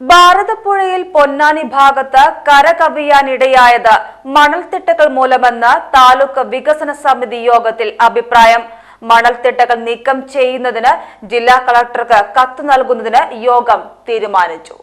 ഭാരതപ്പുഴയിൽ പൊന്നാനി ഭാഗത്ത് കര കവിയാനിടയായത് മണൽത്തിട്ടകൾ മൂലമെന്ന് താലൂക്ക് വികസന സമിതി യോഗത്തിൽ അഭിപ്രായം. മണൽത്തിട്ടകൾ നീക്കം ചെയ്യുന്നതിന് ജില്ലാ കളക്ടർക്ക് കത്ത് നൽകുന്നതിന് യോഗം തീരുമാനിച്ചു.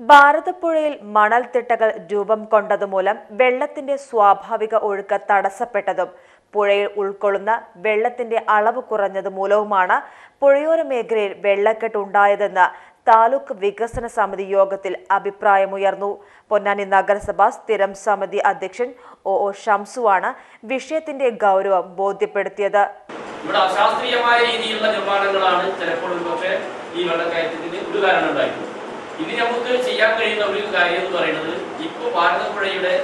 ഭാരതപ്പുഴയിൽ മണൽത്തിട്ടകൾ രൂപം കൊണ്ടതുമൂലം വെള്ളത്തിന്റെ സ്വാഭാവിക ഒഴുക്ക് തടസ്സപ്പെട്ടതും പുഴയിൽ ഉൾക്കൊള്ളുന്ന വെള്ളത്തിന്റെ അളവ് കുറഞ്ഞതുമൂലവുമാണ് പുഴയോര മേഖലയിൽ വെള്ളക്കെട്ട് ഉണ്ടായതെന്ന് താലൂക്ക് വികസന സമിതി യോഗത്തിൽ അഭിപ്രായമുയർന്നു. പൊന്നാനി നഗരസഭ സ്ഥിരം സമിതി അധ്യക്ഷൻ ഒ ഒ ഷംസുവാണ് വിഷയത്തിന്റെ ഗൗരവം ബോധ്യപ്പെടുത്തിയത്. ഇവിടെ അശാസ്ത്രീയമായ രീതിയിലുള്ള നിർമ്മാണങ്ങളാണ് ചിലപ്പോൾ പക്ഷേ ഈ വെള്ളക്കയറ്റത്തിന് ഒരു കാരണം ഉണ്ടായിട്ടുള്ളത്. ഇനി നമുക്ക് ചെയ്യാൻ കഴിയുന്ന ഒരു കാര്യം എന്ന് പറയുന്നത് ഇപ്പോൾ ഭാരതപ്പുഴയുടെ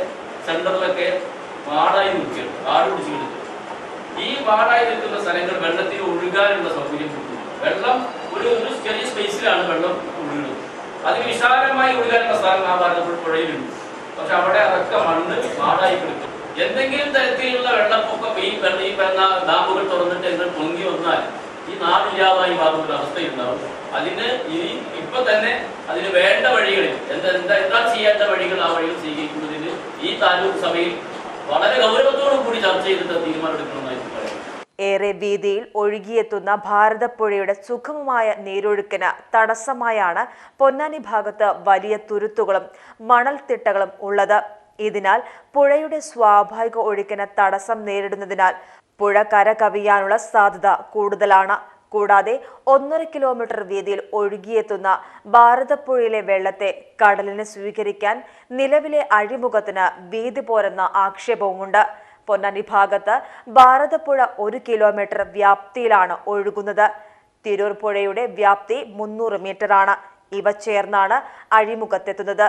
സെന്ററിലൊക്കെ വാടായി നിൽക്കുകയാണ്. വാട് പിടിച്ചു ഈ വാടായി നിൽക്കുന്ന സ്ഥലങ്ങൾ വെള്ളത്തിന് ഒഴുകാനുള്ള സൗകര്യം വെള്ളം ഒരു ഒരു ചെറിയ സ്പേസിലാണ് വെള്ളം ഒഴുകുന്നത് അത് വിശാലമായി ഒഴുകാനുള്ള സ്ഥലം ആ ഭാരതപ്പുഴ പുഴയിലുണ്ട്. പക്ഷെ അവിടെ അതൊക്കെ മണ്ണ് പാടായി കിടക്കും എന്തെങ്കിലും തരത്തിലുള്ള വെള്ളപ്പൊക്കം ഈ പറഞ്ഞ ഈ പറഞ്ഞ ഡാമുകൾ തുറന്നിട്ട് എന്ന് പൊങ്ങി വന്നാൽ ഈ നാടില്ലാതായി മാറുന്ന അവസ്ഥയുണ്ടാവും. അതിന് ഇനി ഇപ്പൊ തന്നെ അതിന് വേണ്ട വഴികളിൽ എന്താ എന്താ എന്താ ചെയ്യേണ്ട വഴികൾ ആ വഴികൾ സ്വീകരിക്കുന്നതിന് ഈ താലൂക്ക് സഭയിൽ വളരെ ഗൗരവത്തോടു കൂടി ചർച്ച ചെയ്തിട്ട് തീരുമാനമെടുക്കണമെന്നായിരുന്നു പറയാം. ഏറെ വീതിയിൽ ഒഴുകിയെത്തുന്ന ഭാരതപ്പുഴയുടെ സുഗമമായ നീരൊഴുക്കിന് തടസ്സമായാണ് പൊന്നാനി ഭാഗത്ത് വലിയ തുരുത്തുകളും മണൽത്തിട്ടകളും ഉള്ളത്. ഇതിനാൽ പുഴയുടെ സ്വാഭാവിക ഒഴുക്കിന് തടസ്സം നേരിടുന്നതിനാൽ പുഴ കര കവിയാനുള്ള സാധ്യത കൂടുതലാണ്. കൂടാതെ ഒന്നര കിലോമീറ്റർ വീതിയിൽ ഒഴുകിയെത്തുന്ന ഭാരതപ്പുഴയിലെ വെള്ളത്തെ കടലിന് സ്വീകരിക്കാൻ നിലവിലെ അഴിമുഖത്തിന് വീതി പോരെന്ന ആക്ഷേപവുമുണ്ട്. പൊന്നാനി ഭാഗത്ത് ഭാരതപ്പുഴ ഒരു കിലോമീറ്റർ വ്യാപ്തിയിലാണ് ഒഴുകുന്നത്. തിരൂർ പുഴയുടെ വ്യാപ്തി മുന്നൂറ് മീറ്ററാണ്. ഇവ ചേർന്നാണ് അഴിമുഖത്തെത്തുന്നത്.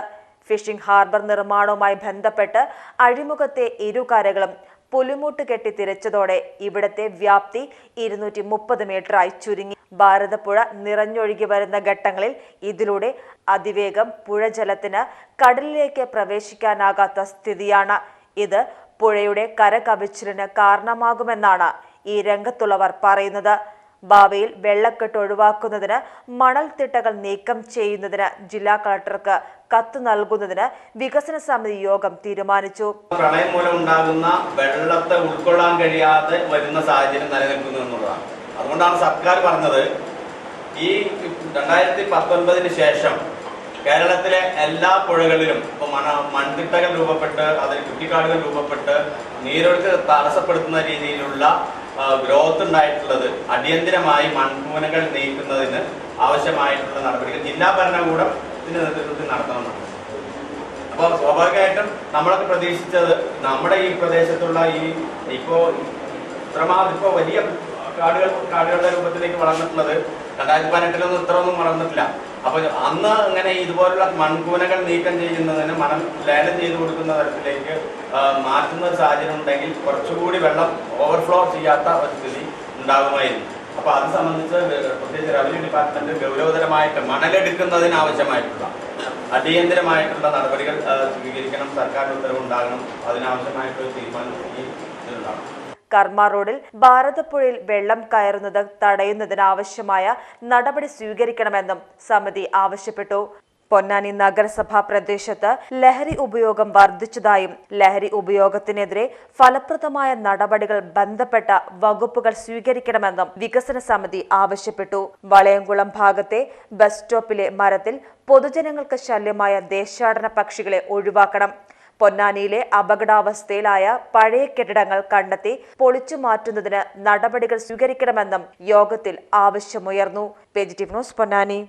ഫിഷിംഗ് ഹാർബർ നിർമ്മാണവുമായി ബന്ധപ്പെട്ട് അഴിമുഖത്തെ ഇരുകരകളും പുലിമുട്ട് കെട്ടി തിരച്ചതോടെ ഇവിടത്തെ വ്യാപ്തി ഇരുന്നൂറ്റി മുപ്പത് മീറ്ററായി ചുരുങ്ങി. ഭാരതപ്പുഴ നിറഞ്ഞൊഴുകി വരുന്ന ഘട്ടങ്ങളിൽ ഇതിലൂടെ അതിവേഗം പുഴജലത്തിന് കടലിലേക്ക് പ്രവേശിക്കാനാകാത്ത സ്ഥിതിയാണ്. ഇത് പുഴയുടെ കര കവിച്ചിലിന് കാരണമാകുമെന്നാണ് ഈ രംഗത്തുള്ളവർ പറയുന്നത്. ഭാവിയിൽ വെള്ളക്കെട്ട് ഒഴിവാക്കുന്നതിന് മണൽത്തിട്ടകൾ നീക്കം ചെയ്യുന്നതിന് ജില്ലാ കളക്ടർക്ക് കത്ത് നൽകുന്നതിന് വികസന സമിതി യോഗം തീരുമാനിച്ചു. പ്രളയം മൂലം ഉണ്ടാകുന്ന വെള്ളത്തെ ഉൾക്കൊള്ളാൻ കഴിയാതെ വരുന്ന സാഹചര്യം നിലനിൽക്കുന്നു എന്നുള്ളതാണ്. അതുകൊണ്ടാണ് സർക്കാർ പറഞ്ഞത് ഈ രണ്ടായിരത്തി പത്തൊൻപതിന് ശേഷം കേരളത്തിലെ എല്ലാ പുഴകളിലും ഇപ്പൊ മണ മൺതിട്ടകൾ രൂപപ്പെട്ട് അതിൽ കുറ്റിക്കാടുകൾ രൂപപ്പെട്ട് നീരൊഴുക്ക് തടസ്സപ്പെടുത്തുന്ന രീതിയിലുള്ള ഗ്രോത്ത് ഉണ്ടായിട്ടുള്ളത് അടിയന്തിരമായി മൺകൂനകൾ നീക്കുന്നതിന് ആവശ്യമായിട്ടുള്ള നടപടികൾ ജില്ലാ ഭരണകൂടത്തിന്റെ നേതൃത്വത്തിൽ നടത്തണമെന്നാണ്. അപ്പോൾ സ്വാഭാവികമായിട്ടും നമ്മളൊക്കെ പ്രതീക്ഷിച്ചത് നമ്മുടെ ഈ പ്രദേശത്തുള്ള ഈ ഇപ്പോ ഇത്രമാത്രം ഇപ്പോ വലിയ കാടുകൾ കാടുകളുടെ രൂപത്തിലേക്ക് വളർന്നിട്ടുള്ളത് രണ്ടായിരത്തി പതിനെട്ടിലൊന്നും ഇത്രയൊന്നും വളർന്നിട്ടില്ല. അപ്പൊ അന്ന് അങ്ങനെ ഇതുപോലുള്ള മൺകൂനകൾ നീക്കം ചെയ്യുന്നതിന് മണം ലേലം ചെയ്തു കൊടുക്കുന്ന തരത്തിലേക്ക് മാറ്റുന്ന ഒരു സാഹചര്യം ഉണ്ടെങ്കിൽ കുറച്ചുകൂടി വെള്ളം ഓവർഫ്ലോ ചെയ്യാത്ത ഒരു സ്ഥിതി ഉണ്ടാകുമായിരുന്നു. അപ്പൊ അത് സംബന്ധിച്ച് പ്രത്യേകിച്ച് റവന്യൂ ഡിപ്പാർട്ട്മെന്റ് ഗൗരവതരമായിട്ട് മണലെടുക്കുന്നതിന് ആവശ്യമായിട്ടുള്ള അടിയന്തരമായിട്ടുള്ള നടപടികൾ സ്വീകരിക്കണം സ്വീകരിക്കണം സർക്കാരിന്റെ ഉത്തരവുണ്ടാകണം അതിനാവശ്യമായിട്ടുള്ള തീരുമാനം ഈ കർമ്മ റോഡിൽ ഭാരതപ്പുഴയിൽ വെള്ളം കയറുന്നത് തടയുന്നതിനാവശ്യമായ നടപടി സ്വീകരിക്കണമെന്നും സമിതി ആവശ്യപ്പെട്ടു. പൊന്നാനി നഗരസഭാ പ്രദേശത്ത് ലഹരി ഉപയോഗം വർദ്ധിച്ചതായും ലഹരി ഉപയോഗത്തിനെതിരെ ഫലപ്രദമായ നടപടികൾ ബന്ധപ്പെട്ട വകുപ്പുകൾ സ്വീകരിക്കണമെന്നും വികസന സമിതി ആവശ്യപ്പെട്ടു. വളയംകുളം ഭാഗത്തെ ബസ് സ്റ്റോപ്പിലെ മരത്തിൽ പൊതുജനങ്ങൾക്ക് ശല്യമായ ദേശാടന പക്ഷികളെ ഒഴിവാക്കണം. പൊന്നാനിയിലെ അപകടാവസ്ഥയിലായ പഴയ കെട്ടിടങ്ങൾ കണ്ടെത്തി പൊളിച്ചു മാറ്റുന്നതിന് നടപടികൾ സ്വീകരിക്കണമെന്നും യോഗത്തിൽ ആവശ്യമുയർന്നു. പേജിറ്റീവ് ന്യൂസ് പൊന്നാനി.